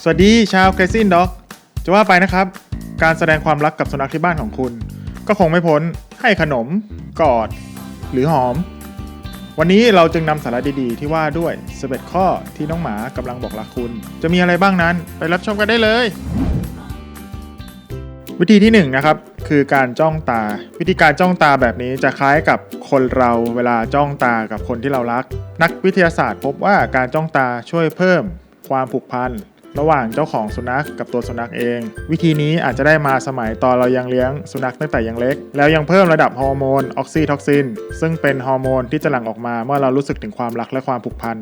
สวัสดีชาวเกรซินด็อกจะว่าไปนะครับ การแสดงความรักกับสุนัขที่บ้านของคุณ ก็คงไม่พ้นให้ขนม กอด หรือหอม วันนี้เราจึงนำสาระดีๆ ที่ว่าด้วย11ข้อที่น้องหมากำลังบอกรักคุณ จะมีอะไรบ้างนั้นไปรับชมกันได้เลย วิธีที่1นงนะครับคือการจ้องตา วิธีการจ้องตาแบบนี้จะคล้ายกับคนเราเวลาจ้องตากับคนที่เรารัก นักวิทยาศาสตร์พบว่าการจ้องตาช่วยเพิ่มความผูกพัน ระหว่างเจ้าของสุนัขกับตัวสุนัขเอง วิธีนี้อาจจะได้มาสมัยตอนเรายังเลี้ยงสุนัขตั้งแต่ยังเล็ก แล้วยังเพิ่มระดับฮอร์โมนออกซิทอกซิน ซึ่งเป็นฮอร์โมนที่จะหลั่งออกมาเมื่อเรารู้สึกถึงความรักและความผูกพัน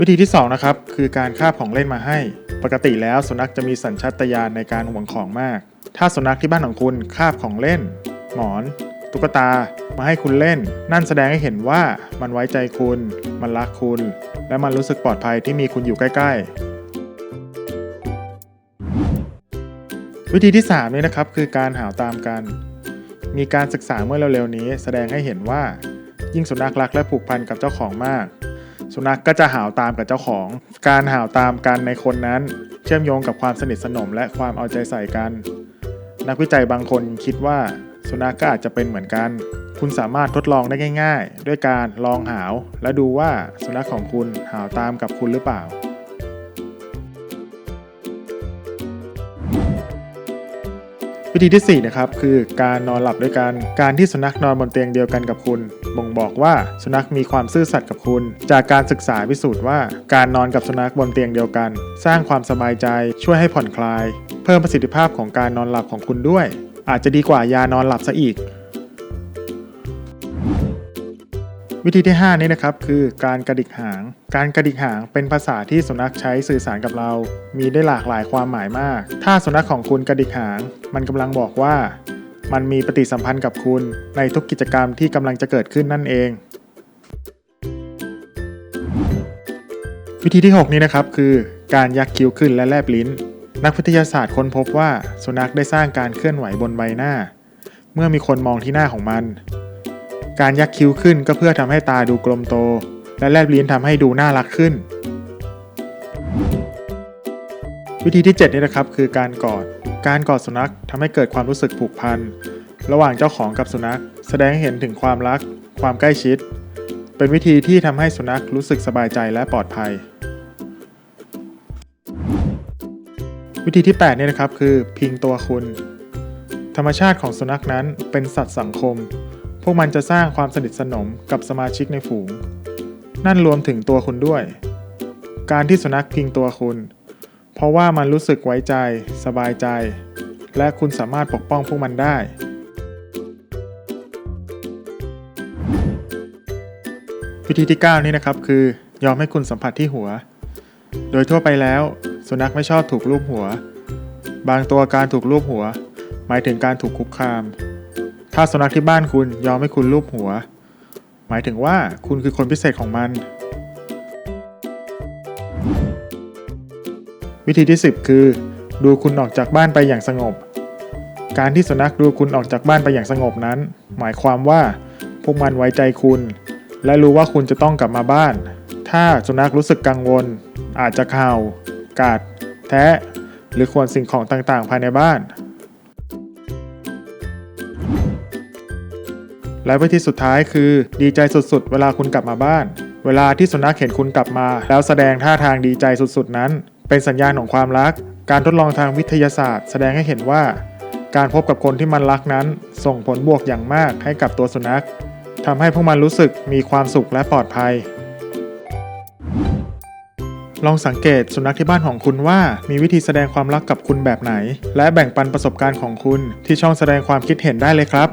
วิธีที่2นะครับคือการคาบของเล่นมาให้ ปกติแล้วสุนัขจะมีสัญชาตญาณในการห่วงของมาก ถ้าสุนัขที่บ้านของคุณคาบของเล่น หมอน ตุ๊กตามาให้คุณเล่น นั่นแสดงให้เห็นว่ามันไว้ใจคุณ มันรักคุณ และมันรู้สึกปลอดภัยที่มีคุณอยู่ใกล้ ๆ วิธีที่3นี่นะครับคือการหาวตามกัน มีการศึกษาเมื่อเร็วๆนี้ แสดงให้เห็นว่า ยิ่งสุนัขรักและผูกพันกับเจ้าของมาก สุนัขกก็จะหาวตามกับเจ้าของ การหาวตามกันในคนนั้น เชื่อมโยงกับความสนิทสนมและความเอาใจใส่กัน นักวิจัยบางคนคิดว่า สุนัขกก็อาจจะเป็นเหมือนกัน คุณสามารถทดลองได้ง่าย ๆ ด้วยการลองหาว และดูว่าสุนัขของคุณหาวตามกับคุณหรือเปล่า วิธีที่4นะครับคือการนอนหลับด้วยกัน การที่สุนัขนอนบนเตียงเดียวกันกับคุณ บ่งบอกว่าสุนัขมีความซื่อสัตย์กับคุณ จากการศึกษาพิสูจน์ว่า การนอนกับสุนัขบนเตียงเดียวกัน สร้างความสบายใจช่วยให้ผ่อนคลาย เพิ่มประสิทธิภาพของการนอนหลับของคุณด้วย อาจจะดีกว่ายานอนหลับซะอีก วิธีที่ 5 นี้นะครับคือการกระดิกหาง การกระดิกหางเป็นภาษาที่สุนัขใช้สื่อสารกับเรา มีได้หลากหลายความหมายมาก ถ้าสุนัขของคุณกระดิกหาง มันกำลังบอกว่า มันมีปฏิสัมพันธ์กับคุณในทุกกิจกรรมที่กำลังจะเกิดขึ้นนั่นเองวิธีที่ 6 นี้นะครับคือการยักคิ้วขึ้นและแลบลิ้น นักวิทยาศาสตร์ค้นพบว่าสุนัขได้สร้างการเคลื่อนไหวบนใบหน้า เมื่อมีคนมองที่หน้าของมัน การยักคิ้วขึ้นก็เพื่อทำให้ตาดูกลมโต และแลบลิ้นทำให้ดูน่ารักขึ้น วิธีที่ 7 นี้นะครับคือการกอด การกอดสุนัขทำให้เกิดความรู้สึกผูกพันระหว่างเจ้าของกับสุนัข แสดงให้เห็นถึงความรัก ความใกล้ชิด เป็นวิธีที่ทำให้สุนัขรู้สึกสบายใจและปลอดภัย วิธีที่8นี่นะครับคือพิงตัวคุณ ธรรมชาติของสุนัขนั้นเป็นสัตว์สังคม พวกมันจะสร้างความสนิทสนมกับสมาชิกในฝูง นั่นรวมถึงตัวคุณด้วย การที่สุนัขพิงตัวคุณ เพราะว่ามันรู้สึกไว้ใจ สบายใจ และคุณสามารถปกป้องพวกมันได้ วิธีที่ 9 นี้นะครับคือยอมให้คุณสัมผัสที่หัว โดยทั่วไปแล้ว สุนัขไม่ชอบถูกลูบหัว บางตัวการถูกลูบหัว หมายถึงการถูกคุกคาม ถ้าสุนัขที่บ้านคุณยอมให้คุณลูบหัว หมายถึงว่าคุณคือคนพิเศษของมัน วิธีที่ 10 คือ ดูคุณออกจากบ้านไปอย่างสงบ การที่สุนัขดูคุณออกจากบ้านไปอย่างสงบนั้น หมายความว่า พวกมันไว้ใจคุณ และรู้ว่าคุณจะต้องกลับมาบ้าน ถ้าสุนัขรู้สึกกังวล อาจจะเข่า กัดแทะหรือขวนสิ่งของต่างๆ ภายในบ้าน และวิธีสุดท้ายคือดีใจสุดๆ เวลาคุณกลับมาบ้าน เวลาที่สุนัขเห็นคุณกลับมา แล้วแสดงท่าทางดีใจสุดๆนั้น เป็นสัญญาณของความรัก การทดลองทางวิทยาศาสตร์ แสดงให้เห็นว่า การพบกับคนที่มันรักนั้น ส่งผลบวกอย่างมากให้กับตัวสุนัขทำให้พวกมันรู้สึกมีความสุขและปลอดภัย ลองสังเกตสุนัขที่บ้านของคุณว่า มีวิธีแสดงความรักกับคุณแบบไหน และแบ่งปันประสบการณ์ของคุณที่ช่องแสดงความคิดเห็นได้เลยครับ